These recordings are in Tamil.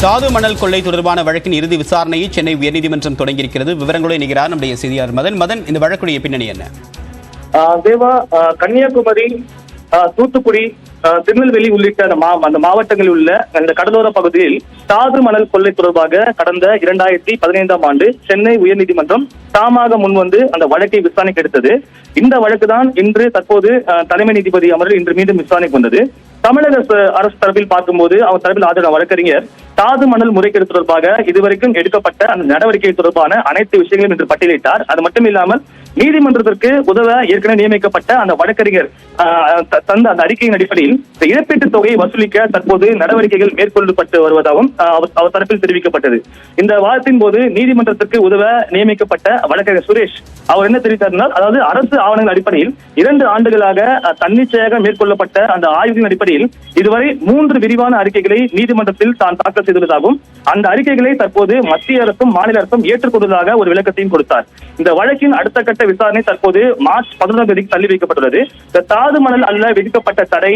தாது மணல் கொள்ளை தொடர்பான வழக்கின் இறுதி விசாரணையை சென்னை உயர்நீதிமன்றம் தொடங்கியிருக்கிறது. விவரங்களை நிகரார் நம்முடைய செய்தியாளர் மதன். மதன் இந்த வழக்குடைய பின்னணி என்ன? தேவா கன்னியாகுமரி தூத்துக்குடி திருநெல்வேலி உள்ளிட்ட அந்த மாவட்டங்களில் உள்ள அந்த கடலோர பகுதியில் தாது மணல் கொள்ளை தொடர்பாக கடந்த இரண்டாயிரத்தி பதினைந்தாம் ஆண்டு சென்னை உயர்நீதிமன்றம் தாமாக முன்வந்து அந்த வழக்கை விசாரணைக்கு எடுத்தது. இந்த வழக்கு தான் இன்று தற்போது தலைமை நீதிபதி அமர்வில் இன்று மீண்டும் விசாரணைக்கு வந்தது. தமிழக அரசு- அரசு தரப்பில் பார்க்கும்போது அவர் தரப்பில் ஆஜரான வழக்கறிஞர் தாது மணல் முறைகேடு தொடர்பாக இதுவரைக்கும் எடுக்கப்பட்ட அந்த நடவடிக்கை தொடர்பான அனைத்து விஷயங்களையும் இன்று பட்டியலிட்டார். அது மட்டும் இல்லாமல் நீதிமன்றத்திற்கு உதவ ஏற்கனவே நியமிக்கப்பட்ட அந்த வழக்கறிஞர் தந்த அந்த அறிக்கையின் அடிப்படையில் இந்த இழப்பீட்டுத் தொகையை வசூலிக்க தற்போது நடவடிக்கைகள் மேற்கொள்ளப்பட்டு வருவதாகவும் அவர் தரப்பில் தெரிவிக்கப்பட்டது. இந்த வாதத்தின் போது நீதிமன்றத்திற்கு உதவ நியமிக்கப்பட்ட வழக்கறிஞர் சுரேஷ் அவர் என்ன தெரிவித்தார் அதாவது அரசு ஆவணங்கள் அடிப்படையில் இரண்டு ஆண்டுகளாக தன்னிச்சையாக மேற்கொள்ளப்பட்ட அந்த ஆய்வின் அடிப்படையில் இதுவரை மூன்று விரிவான அறிக்கைகளை நீதிமன்றத்தில் தான் தாக்கல் செய்துள்ளதாகவும் அந்த அறிக்கைகளை தற்போது மத்திய அரசும் மாநில அரசும் ஏற்றுக்கொண்டதாக ஒரு விளக்கத்தையும் கொடுத்தார். இந்த வழக்கின் அடுத்த கட்ட விசாரணை தற்போது மார்ச் பதினொன்றாம் தேதிக்கு தள்ளி வைக்கப்பட்டுள்ளது. இந்த தாது மணல் அல்ல விதிக்கப்பட்ட தடை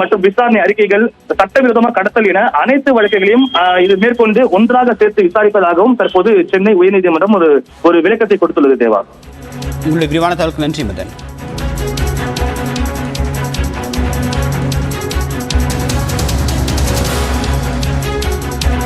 மற்றும் விசாரணை அறிக்கைகள் சட்டவிரோதமாக கடத்தல் என அனைத்து வழக்குகளையும் இது மேற்கொண்டு ஒன்றாக சேர்த்து விசாரிப்பதாகவும் தற்போது சென்னை உயர்நீதிமன்றம் ஒரு ஒரு விளக்கத்தை கொடுத்துள்ளது தேவா. உங்களுடைய விரிவான தகவலுக்கு நன்றி மதன்.